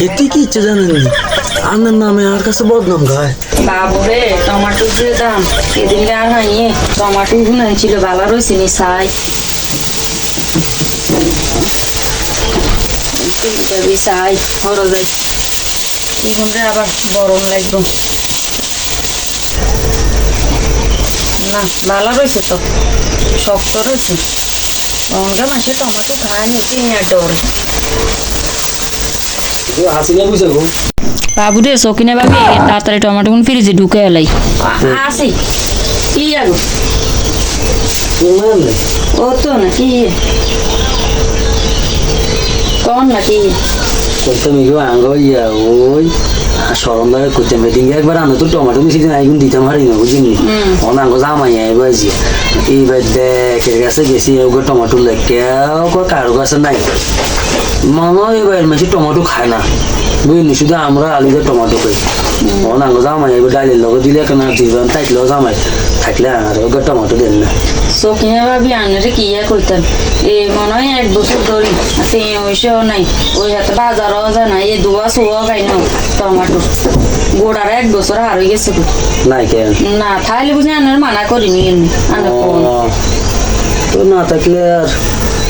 হেতি কি ইচ্ছে জানেননি আন্নার নামে আর কাছে বদনাম গায়। বাবুরে, টমাটো যে দাম। এদিন আর হাইয়ে টমাটো গুনাই ছিল ভালো রয়েছে নি সাই সাই হর যাই। এগুনরে আবার গরম লাগবে। না ভালো রয়েছে তো। শক্ত রয়েছে অনগা মাসে টমাটো খায় নি তিন ডরে। হাসিনা গো। বাবু রে সকিনে বাবি তাড়াতাড়ি টমেটো গুলো ফ্রিজে ঢুকে এলাই আসি কি আগো ও তো না কি কোন না কি করতে মিগো আঙ্গ ইয়া ওই সরম লাগে করতে মেটিং একবার আনো তো টমেটো মিশি দিন আইগুন দিতাম হারি না বুঝিনি অন আঙ্গ জামাই আইবা জি এইবার দেখ এর কাছে গেছি ওগো টমেটো লেকে কারও কাছে নাই। মনে হয় এবার মেশি টমেটো খায় না। বুঝলি? শুধু আমরা আলু দিয়ে টমেটো খাই। অন আঙ্গ জামাই এবার ডালির লগে দিলে কেন দিবেন থাকলেও জামাই। থাকলে আর ওগো টমেটো দেন না। সকিনে বাবি আনরে কি ইয়া কইতাম এ মনে হয় এক বছর ধরি তে ওইসব নাই। ওই হাতে বাজারও যায় না এই দুয়া সুয়া খাই না টমাটো। গোড়ার এক বছর হার হয়ে গেছে। নাই কেন? না তাহলে বুঝি আনার মানা করিনি আনার তো না থাকলে আর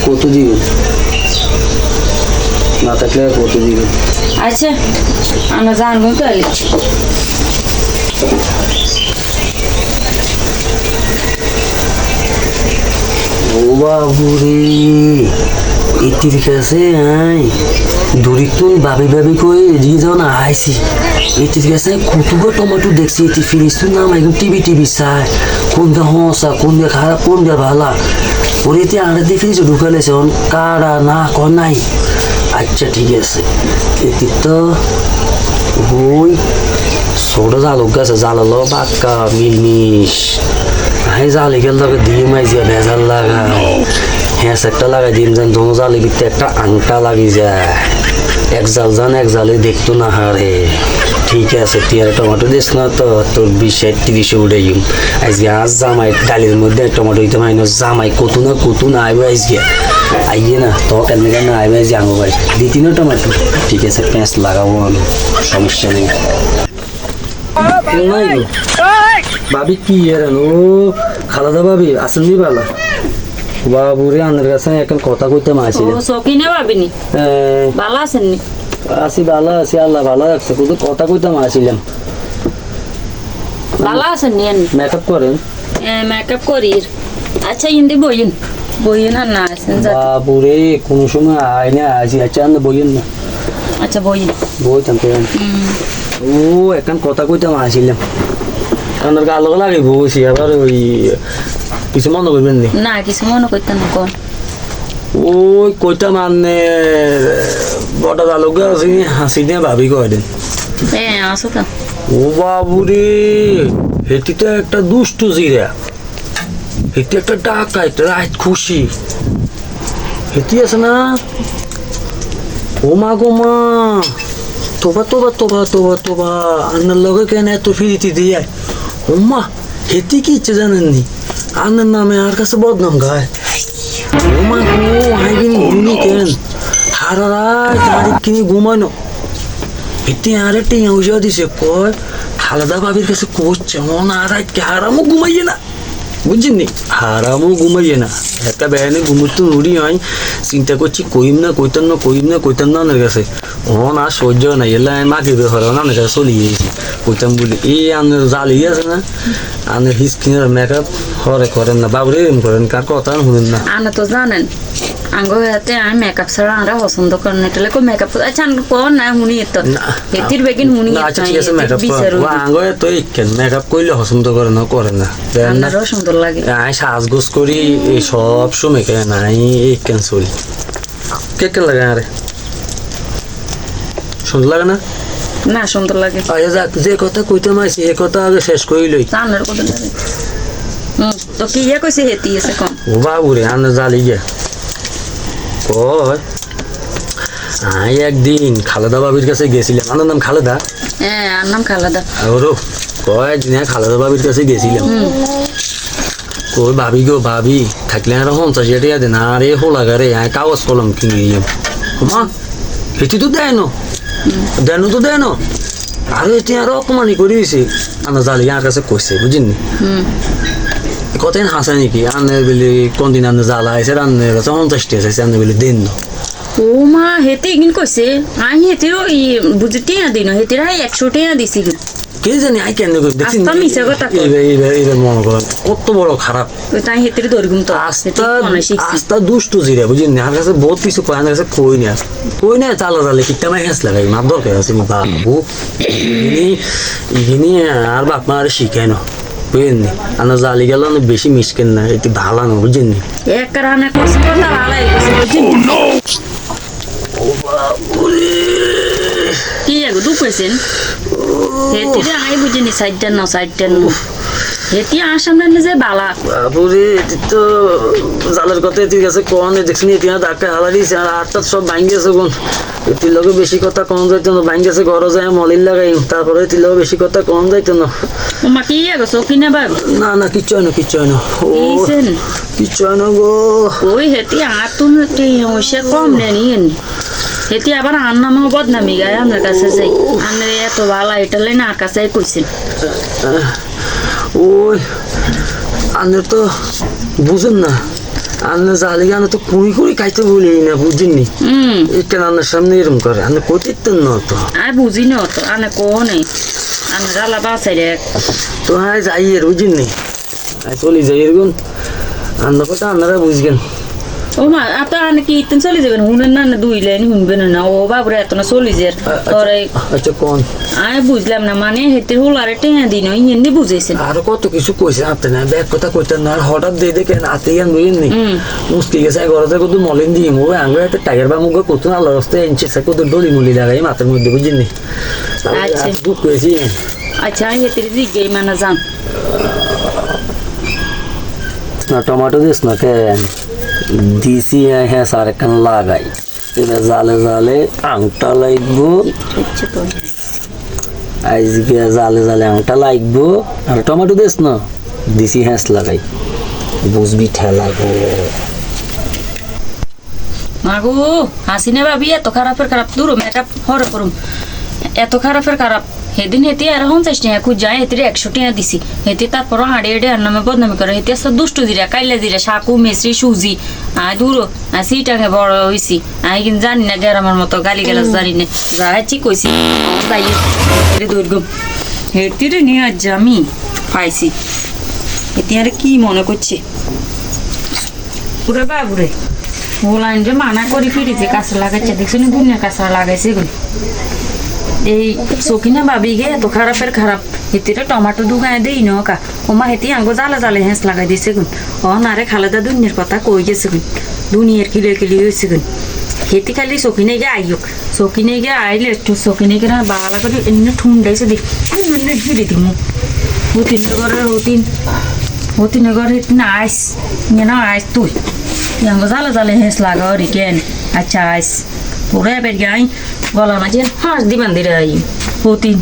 কত দিবেন না থাকলে আর কত দিবেন আচ্ছা আমরা জানব তাহলে। ও বাবু রে এটির কাছে আই দূরে ভাবি ভাবি কই এদিকে যাও না আইসি কাছে কতগো টমেটো দেখছি এটি নাম একদম টিভি টিভি কোন দা হসা কোন দা খারাপ কোন দা ভালা। ওর এতে আড়া দিয়ে ফিরিস ঢুকালেছে কারা না কর নাই। আচ্ছা ঠিক আছে। তো? ওই ছোট জালুক গাছে জালালো বাক্কা মিলমিশ। হ্যাঁ জালি গেল দিয়ে মাইজিয়া ভেজাল লাগা। হ্যাঁ একটা লাগাই দিন যেন দোনো জালি একটা আংটা লাগি যায়। এক জাল যান এক জালে দেখতো না হারে। ঠিক আছে তুই আর টমেটো দিস না তো তোর বিশ ষাট তিরিশে উঠে গিম আজকে আজ জামাই ডালির মধ্যে টমেটো দিতে মাইন জামাই কত না কত না আইবে আজকে। আইয়ে না তো কেন কেন আইবে আজকে আঙ্গো ভাই দিতি না টমেটো? ঠিক আছে পেঁয়াজ লাগাবো আমি সমস্যা নেই। ভাবি কি এর ও খালাদা ভাবি আসল নি বালা? বাবুরে আনের কাছে এখন কথা কইতে মাছি সকিনে ভাবিনি? ভালো আছেন আসি ভালো আছি আল্লাহ ভালো রাখছে কিন্তু কথা কইতে মাছিলাম ভালো আছেন নি এমনি মেকআপ করেন মেকআপ করি। আচ্ছা ইন্দি বইন বইন আর না আছেন যা বাবুরে কোনো সময় আয় না আসি আচ্ছা আন্দ বইয়েন না। আচ্ছা বইন বইতাম তো ও এখন কথা কইতে মাছিলাম আমার গালো লাগে বসি আবার ওই কিছু মনে করবেন নি? কিছু মনে করতেন না কোন। ওই কইটা মানে বড় জালুকা আছে হাসি দিয়ে ভাবি কয় দেন হ্যাঁ আসো তো। ও বাবুরে তো একটা দুষ্ট জিরা। হেটি একটা ডাকা একটা রাত খুশি। হেটি আছে না? ও মা গো মা। তোবা তোবা তোবা তোবা তোবা। আন্নার লগে কেন এত ফিরিতি দিয়ে? ও মা হেটি কি ইচ্ছে জানেননি? আন্নার নামে আর কাছে বদনাম গায়। ও মা গো হাইবিনি কেন? হারা রাত গাড়ি কিনে ঘুমানো। এতে আর একটা ইউজা দিছে কয়, খালাদা বাবির কাছে করছে মন আর আজকে হারামও ঘুমাইয়ে না। বুঝছেন নি হারামও ঘুমাইয়ে না। একটা বেহানে ঘুমুর তো নুড়ি হয়। চিন্তা করছি কইম না, কইতাম না, কইম না, কইতাম না ওনার অন আর সহ্য নাই এলা আমি মাকে বেহর না ওনার কাছে চলে গিয়েছি কইতাম বলি এই আনের জালি আছে না আনের হিস্কিনের মেকআপ হরে করেন না বাবুরে এরম করেন কার কথা শুনেন না আনা তো জানেন আঙ্গ হাতে আমি মেকআপ ছাড়া আমরা পছন্দ করেন না তাহলে মেকআপ আচ্ছা আঙ্গ কোন না শুনি তো না। এতির বেগিন শুনি না, আচ্ছা ঠিক আছে মেকআপ ও আঙ্গয়ে তো ইকেন মেকআপ করলে পছন্দ করে না করে না না আপনারও সুন্দর লাগে আই সাজগোজ করি এই সব সময় কেন নাই এই কেন চলি কে কেন লাগে আরে সুন্দর লাগে না? না সুন্দর লাগে। আচ্ছা যাক যে কথা কইতে মাইছি এ কথা আগে শেষ করি লই। জানার কথা হুম তো কি ইয়ে কইছে হেতি আছে কম? ও বাবু রে আনে জালি গিয়া। কয় আই একদিন খালেদা বাবির কাছে গেছিলাম। আমার নাম খালেদা? হ্যাঁ আর নাম খালাদা। ওরও কয় দিনে খালেদা বাবির কাছে গেছিলাম। কই ভাবি গো ভাবি থাকলে আর পঞ্চাশ টাকা দেন। আরে হোলা গারে আয় কাগজ কলম কিনে মা এটি তো দেয় না। দেন তো দেনো। আরও এটি আরও অপমানি করে দিছে। আমার জালি আর কাছে কইছে বুঝিনি কতদিন হাসে নাকি? আনে বলি কোন দিন আনে জ্বালা আইছে রান্নে কাছে পঞ্চাশ আছে, আনে বলি দিন না। ও মা, হেতে ইগিন কইছে আই হেতেও ই বুঝি টিয়া দিন হেতের একশো টিয়া দিছি কে জানি আই কেন দেখছি মনে করেন কত বড় খারাপ আস্তা আস্তা দুষ্ট জিরা বুঝিনি আমার কাছে বহুত কিছু কয় আমার কাছে কই না কই না চালা চালে কিটা মাই হেস লাগাই মার দরকার আছে বাবু ইনি ইনি আর বাপ মা আর শিখায় না? বুঝেননি আমার জালি গেল না বেশি মিসকেন না একটু ভালো না বুঝেননি এক কারণে কষ্ট করতে ভালো গেছে কি আগো দু কইছেন হেতিরে আই বুঝিনি সাইডটা না সাইডটা না হেতি আসাম না যে বালা। বাবুরে এটি তো জালের কথা এটি গেছে কন দেখছি এটি ডাক্তার হালা দিয়েছে আর আটটা সব ভাঙ গেছে কোন এটির লগে বেশি কথা কম যাইতো না ভাঙ গেছে ঘরে যায় মলির লাগাই তারপরে এটির লগে বেশি কথা কম যাইতো না। মা কি আগো সকি না বাবু না না কিচ্ছু হয় না কিচ্ছু হয় না। ও কিচ্ছু হয় না গো। ওই হেতি আতুন তে ওইসে কম নেনি হেতি আবার আন্নামও বদনামি গায় আমার কাছে যাই। আন্নে এত ভালো এটা লাইন আর কাছে কইছেন। ওই আনে তো বুঝেন না। আনে জালি গানে তো কুড়ি কুড়ি খাইতে বলি না বুঝিনি হুম। এটা রান্নার সামনে এরম করে আনে কইতেন না তো আর বুঝি না তো আনে কোনে আনে জ্বালা বাসাই রে তো হ্যাঁ যাই এর বুঝিনি চলি যাই এরকম আন্না কথা আপনারা বুঝবেন। ও মা আতা কি ইতেন চলে যাবেন? না না দুই লাইন শুনবেন না। ও বাবরে এত না চলি তোরে আচ্ছা কোন? আমি বুঝলাম না মানে হেতে হুলারে টেহা দিন ওই হিন্দি বুঝাইছেন। আরও কত কিছু কইছে আপনি না ব্যাগ কথা কইতেন না হঠাৎ দিয়ে দেখে নাতে গান বুঝিনি হুম। মুসকি গেছে ঘরতে কত মলিন দিয়ে মো আঙ্গুর একটা টাইগার বা মুখ কত আল্লাহ রাস্তায় এনছে সে কত ডলি মুলি লাগাই মাথার মধ্যে বুঝিনি আচ্ছা। দুঃখ করেছি আচ্ছা হেতে জিজ্ঞাই মানে যান। না টমেটো দিস না কেন? দিছি হ্যাঁ সার একখান লাগাই। এবার জালে জালে আংটা লাগবো। আজকে জালে জালে আংটা লাগবো। আর টমেটো দিস না? দিছি হ্যাঁস লাগাই। বুঝবি ঠেলা গো। মাগো, হাসিনে ভাবি, এত খারাপের খারাপ দূর মেকআপ হরে করুম এত খারাপের খারাপ। সেদিন হেতি আর পঞ্চাশ টাকা খুঁজ যায় হেতির একশো টাকা দিছি হেতি তারপর হাড়ে হাড়ে আর নামে বদনামি করে হেতি আসলে দুষ্ট দিরা কাইলে দিরা সাকু মেসরি সুজি আয় দূর আয় সিটাকে বড় হইছি আয় কিন্তু জানি না গ্রামের মতো গালি গেলাস জানি না যা হেচি কইছি তাই দৈর্ঘ্য হেতিরে নিয়ে আজ আমি পাইছি হেতি আর কি মনে করছে পুরে বাবুরে ওলাইন যে মানা করি ফিরেছে কাঁচা লাগাচ্ছে না দুনিয়া কাঁচা লাগাইছে এগুলো এই সকিনা ভাবি গে এত খারাপের খারাপ হেতিরে টমাটো ঢুকায় দেই ন কা ওমা হেতি আঙ্গো জালে জালে হেঁস লাগাই দিছে গুন ও নারে খালেদা দুনিয়ার কথা কই গেছে গুন দুনিয়ার কিলে কিলি হয়েছে গুন হেতি খালি সকিনে গে আইয়ক। সকিনে গে আইলে একটু সকিনে গে না বালা করে এমনি ঠুন্ডাইছে দি এমনি ঘিরে দিমু। হতিন ঘরের হতিন হতিন ঘর হেতিন আইস না আইস তুই। ইয়াঙ্গো জালে জালে হেঁস লাগা ওরি কেন আচ্ছা আইস তোরা এবার গাই গলা মাঝে হাঁস দিবান দিরাই হতিন